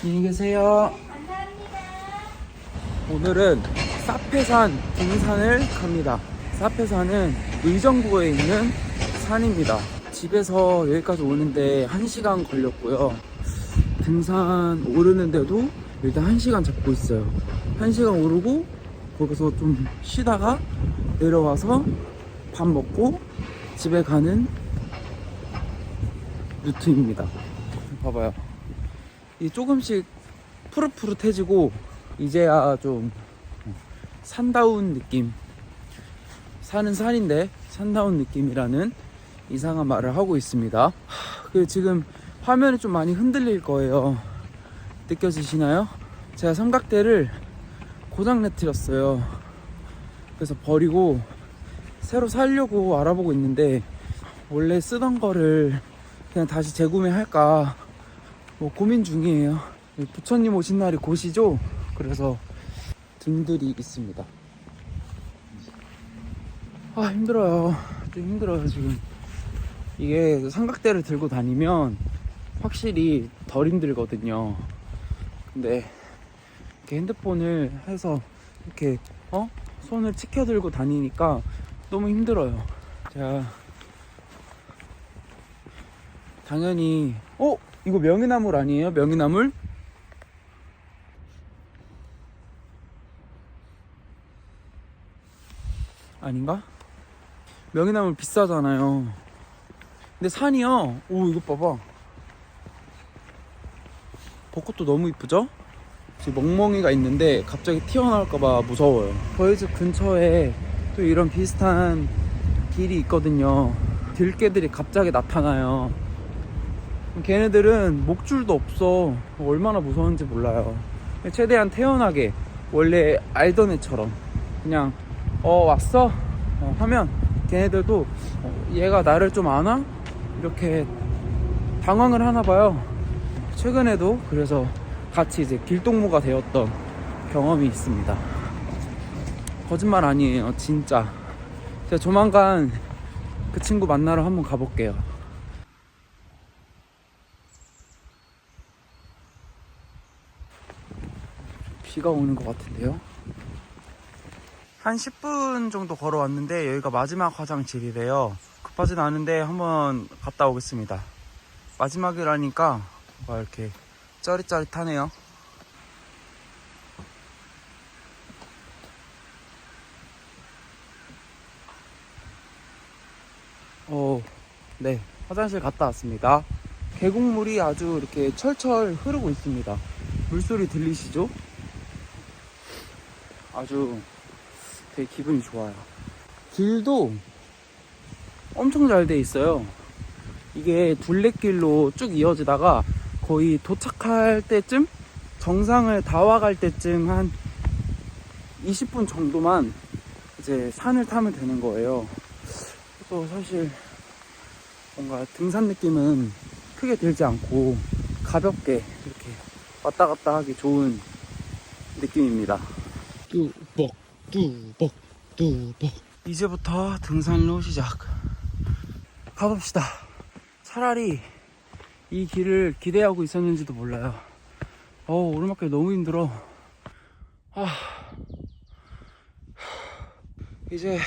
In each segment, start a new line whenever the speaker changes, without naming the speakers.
안녕히 계세요. 오늘은 사페산 등산을 갑니다. 사페산은 의정부에 있는 산입니다. 집에서 여기까지 오는데 1시간 걸렸고요. 등산 오르는데도 일단 1시간 잡고 있어요. 1시간 오르고 거기서 좀 쉬다가 내려와서 밥 먹고 집에 가는 루트입니다. 봐봐요. 이 조금씩 푸릇푸릇해지고 이제야 좀 산다운 느낌. 사는 산인데 산다운 느낌이라는 이상한 말을 하고 있습니다. 하, 그 지금 화면이 좀 많이 흔들릴 거예요. 느껴지시나요? 제가 삼각대를 고장 내트렸어요. 그래서 버리고 새로 살려고 알아보고 있는데 원래 쓰던 거를 그냥 다시 재구매할까 뭐 고민 중이에요. 부처님 오신 날이 곧이죠. 그래서 등들이 있습니다. 아 힘들어요. 좀 힘들어요 지금. 이게 삼각대를 들고 다니면 확실히 덜 힘들거든요. 근데 이렇게 핸드폰을 해서 이렇게 어 손을 치켜 들고 다니니까 너무 힘들어요. 자 당연히 어 이거 명이나물 아니에요? 명이나물? 아닌가? 명이나물 비싸잖아요. 근데 산이요. 오 이거 봐봐. 벚꽃도 너무 이쁘죠? 지금 멍멍이가 있는데 갑자기 튀어나올까봐 무서워요. 저희 집 근처에 또 이런 비슷한 길이 있거든요. 들개들이 갑자기 나타나요. 걔네들은 목줄도 없어. 얼마나 무서운지 몰라요. 최대한 태연하게 원래 알던 애처럼 그냥 어 왔어 어, 하면 걔네들도 어, 얘가 나를 좀 아나 이렇게 당황을 하나 봐요. 최근에도 그래서 같이 이제 길동무가 되었던 경험이 있습니다. 거짓말 아니에요, 진짜. 제가 조만간 그 친구 만나러 한번 가볼게요. 비가 오는 것 같은데요. 한 10분 정도 걸어왔는데 여기가 마지막 화장실이래요. 급하진 않은데 한번 갔다 오겠습니다. 마지막이라니까 막 이렇게 짜릿짜릿하네요. 어, 네. 화장실 갔다 왔습니다. 계곡물이 아주 이렇게 철철 흐르고 있습니다. 물소리 들리시죠? 아주 되게 기분이 좋아요. 길도 엄청 잘 돼 있어요. 이게 둘레길로 쭉 이어지다가 거의 도착할 때쯤 정상을 다 와갈 때쯤 한 20분 정도만 이제 산을 타면 되는 거예요. 그래서 사실 뭔가 등산 느낌은 크게 들지 않고 가볍게 이렇게 왔다 갔다 하기 좋은 느낌입니다. 뚜벅 뚜벅 뚜벅 이제부터 등산로 시작. 가봅시다. 차라리 이 길을 기대하고 있었는지도 몰라요. 어 오르막길 너무 힘들어. 아. 이제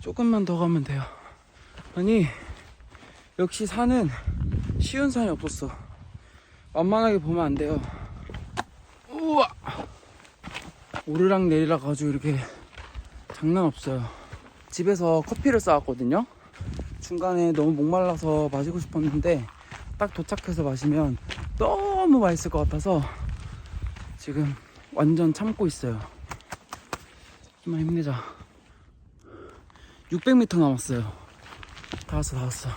조금만 더 가면 돼요. 아니 역시 산은 쉬운 산이 없었어. 만만하게 보면 안 돼요. 우와 오르락 내리락 가지고 이렇게 장난 없어요. 집에서 커피를 쌓았거든요. 중간에 너무 목말라서 마시고 싶었는데 딱 도착해서 마시면 너무 맛있을 것 같아서 지금 완전 참고 있어요. 좀만 힘내자. 600m 남았어요. 다 왔어, 다 왔어.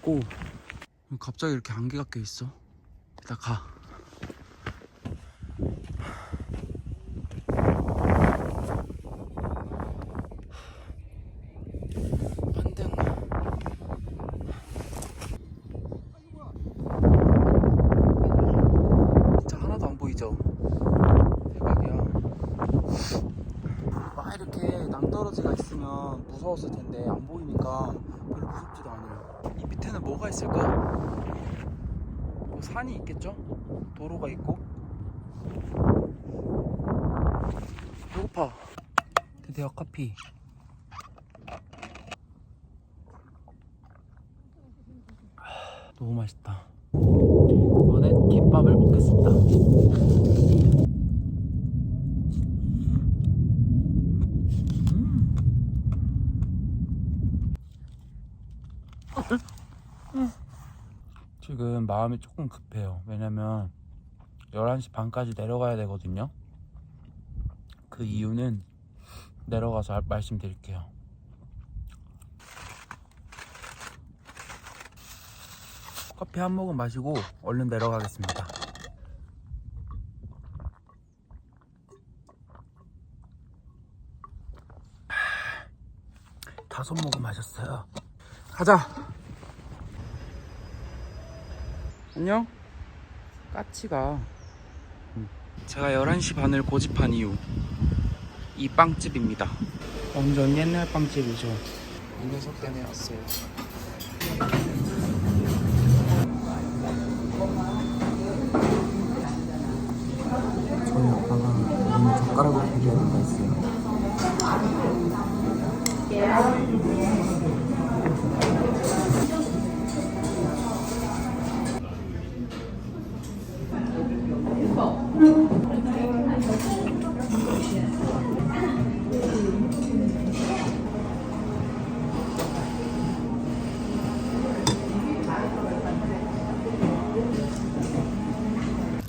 고. 갑자기 이렇게 안개가 껴 있어. 일단 가. 반등. 진짜 하나도 안 보이죠? 대박이야. 막 낭떠러지가 있으면 무서웠을 텐데 안 보이니까 별로 무섭지도 않아요. 이 밑에는 뭐가 있을까? 와, 산이 있겠죠? 도로가 있고. 배고파. 드디어 커피. 아, 너무 맛있다. 이번엔 김밥을 먹겠습니다. 지금 마음이 조금 급해요. 왜냐면 11시 반까지 내려가야 되거든요. 그 이유는 내려가서 알- 말씀드릴게요. 커피 한 모금 마시고 얼른 내려가겠습니다. 다섯 모금 마셨어요. 가자. 안녕. 까치가 음. 제가 11시 반을 고집한 이유 이 빵집입니다. 완전 옛날 빵집이죠. 이 녀석 때문에 왔어요.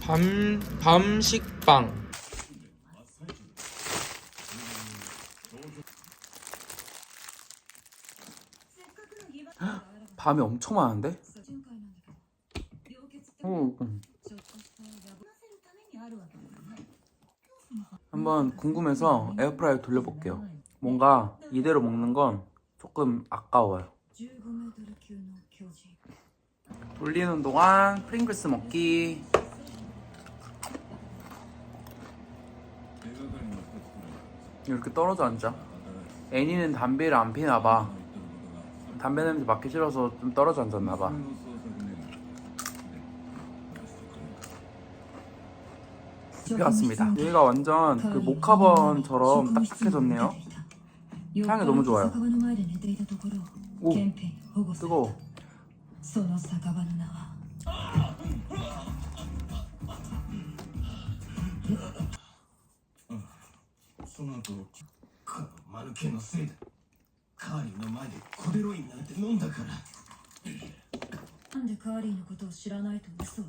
밤 밤식빵 밤이 엄청 많은데? 음. 한번 궁금해서 에어프라이어 돌려볼게요. 뭔가 이대로 먹는 건 조금 아까워요. 돌리는 동안 프링글스 먹기. 이렇게 떨어져 앉아. 애니는 담배를 안 피나 봐. 담배 냄새 맡기 싫어서 좀 떨어져 앉았나 봐. 집에 왔습니다. 얘가 완전 그 모카번처럼 딱딱해졌네요. 향이 너무 좋아요.
오,
뜨거워.
その酒場の
このマヌケのせいだカーリーの前でコデロインなんて飲んだから。
なんでカーリーのことを知らないと嘘を